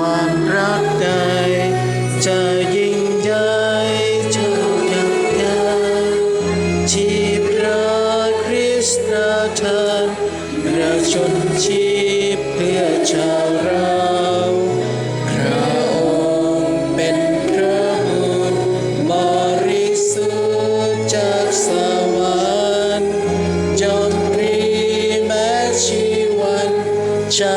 ความรักใดจะยิ่งใหญ่เท่ากับยาที่พระคริสต์ทานประชนชีพเพื่อชาวเราพระองค์เป็นพระบุตรบริสุทธิ์จากสวรรค์จอมรีแม้ชีวันใช้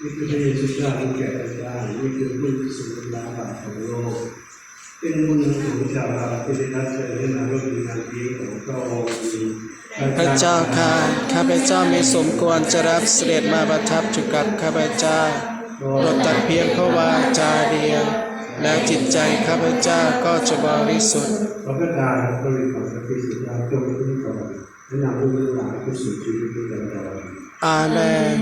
นี่คือพระเยซูเจ้าผู้แก่กล้านี่คือผู้ทรงเป็นลาบาปของโลก เป็นบุญของชาวเราที่ได้รับเชิญให้มาร่วมงานนี้ของพระองค์มีพระเจ้าข้าข้าพเจ้าไม่สมควรจะรับเสด็จมาประทับอยู่กับข้าพเจ้าโปรดตัดเพียงพระวาจาเดียวแล้วจิตใจข้าพเจ้าก็จะบริสุทธิ์พระบิดาและพระวิญญาณพระคริสต์เจ้าจงคุ้มครองและนำผู้ทั้งหลายเข้าสู่ชีวิตที่ยาวอาเมน